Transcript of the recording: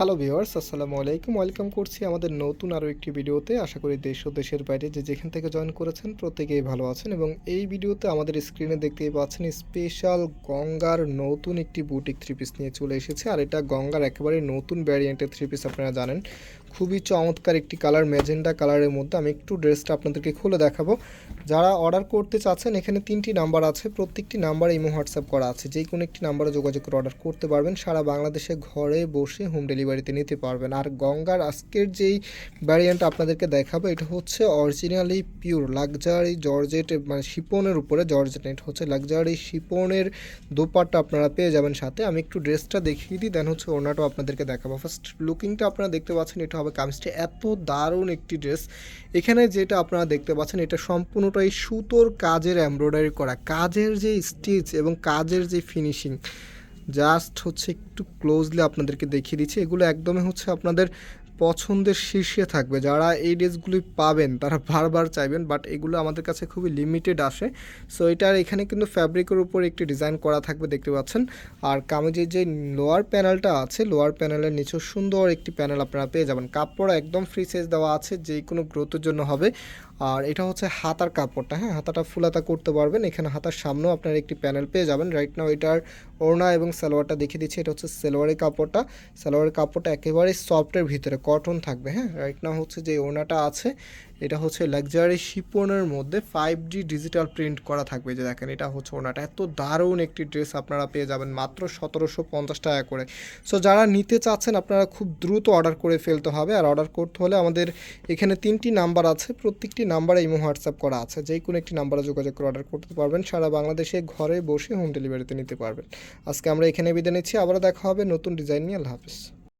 Hello viewers আসসালামু আলাইকুম। Welcome করছি আমাদের নতুন আরও একটি ভিডিওতে। আশা করি দেশ ও দেশের বাইরে যে যেখান থেকে জয়েন করেছেন প্রত্যেকেই ভালো আছেন এবং এই ভিডিওতে আমাদের স্ক্রিনে দেখতে পাচ্ছেন স্পেশাল গঙ্গার নতুন একটি বুটিক থ্রি পিস নিয়ে চলে এসেছে। আর এটা গঙ্গার একেবারে নতুন ভ্যারিয়েন্টের থ্রি পিস আপনারা জানেন। খুবই চমৎকার একটি কালার ম্যাজেন্ডা কালারের মধ্যে। আমি একটু ড্রেসটা আপনাদেরকে খুলে দেখাবো। যারা অর্ডার করতে চাচ্ছেন, এখানে তিনটি নাম্বার আছে। প্রত্যেকটি নাম্বারে ইমো, হোয়াটসঅ্যাপ করা আছে। যে কোনো একটি নাম্বারে যোগাযোগ করে অর্ডার করতে পারবেন। সারা বাংলাদেশে ঘরে বসে হোম ডেলিভারিতে নিতে পারবেন। আর গঙ্গার আজকের যেই ভ্যারিয়েন্ট আপনাদেরকে দেখাবো, এটা হচ্ছে অরিজিনালি পিওর লাক্সারি জর্জেট মানে শিপনের উপরে জর্জেট এটা হচ্ছে লাক্সারি শিপনের দোপাট্টা আপনারা পেয়ে যাবেন সাথে। আমি একটু ড্রেসটা দেখিয়ে দিই দেন হচ্ছে ওনাটাও আপনাদেরকে দেখাবো। ফার্স্ট লুকিংটা আপনারা দেখতে পাচ্ছেন, এটা হবে কামিজটা। এত দারুণ একটি ড্রেস। এখানে যেটা আপনারা দেখতে পাচ্ছেন, এটা সম্পূর্ণটাই সুতোর কাজের এমব্রয়ডারি করা। কাজের যে স্টিচ এবং কাজের যে ফিনিশিং জাস্ট হচ্ছে একটু ক্লোজলি আপনাদেরকে দেখিয়ে দিচ্ছি। এগুলো একদমই হচ্ছে আপনাদের পছন্দের শীর্ষে থাকবে। যারা এই ড্রেসগুলি পাবেন, তারা বারবার চাইবেন বাট এগুলো আমাদের কাছে খুবই লিমিটেড আসে। সো এটার এখানে কিন্তু ফ্যাব্রিকের উপর একটি ডিজাইন করা থাকবে, দেখতে পাচ্ছেন। আর কামিজের যে লোয়ার প্যানেলটা আছে লোয়ার প্যানেলের নিচে সুন্দর একটি প্যানেল আপনারা পেয়ে যাবেন। কাপড় একদম ফ্রি সাইজ দেওয়া আছে যে কোনো গ্রোথের জন্য হবে। আর এটা হচ্ছে হাতার কাপড়টা হ্যাঁ? হাতাটা ফুলাতা করতে পারবেন। এখানে হাতার সামনেও আপনার একটি প্যানেল পেয়ে যাবেন। রাইট নাও এটার ওড়না এবং সালোয়ারটা দেখিয়ে দিচ্ছি। এটা হচ্ছে সালোয়ারের কাপড়টা। সালোয়ারের কাপড়টা একেবারে সফটের ভিতরে কটন থাকবে হ্যাঁ? রাইট নাও হচ্ছে যে ওড়নাটা আছে এটা হচ্ছে লাক্সারি শিপনের মধ্যে ফাইভ ডি ডিজিটাল প্রিন্ট করা থাকবে যে দেখেন, এটা হচ্ছে ওনাটা এত দারুণ একটি ড্রেস আপনারা পেয়ে যাবেন, মাত্র সতেরোশো পঞ্চাশ টাকা করে। সো যারা নিতে চাচ্ছেন, আপনারা খুব দ্রুত অর্ডার করে ফেলতে হবে। আর অর্ডার করতে হলে আমাদের এখানে তিনটি নাম্বার আছে, প্রত্যেকটি নাম্বারে ইমো হোয়াটসঅ্যাপ করা আছে। যে কোনো একটি নাম্বারে যোগাযোগ করে অর্ডার করতে পারবেন, সারা বাংলাদেশে ঘরে বসে হোম ডেলিভারিতে নিতে পারবেন। আজকে আমরা এখানে বিদায় নিচ্ছি, আবারও দেখা হবে নতুন ডিজাইন নিয়ে। আল্লাহ হাফিজ।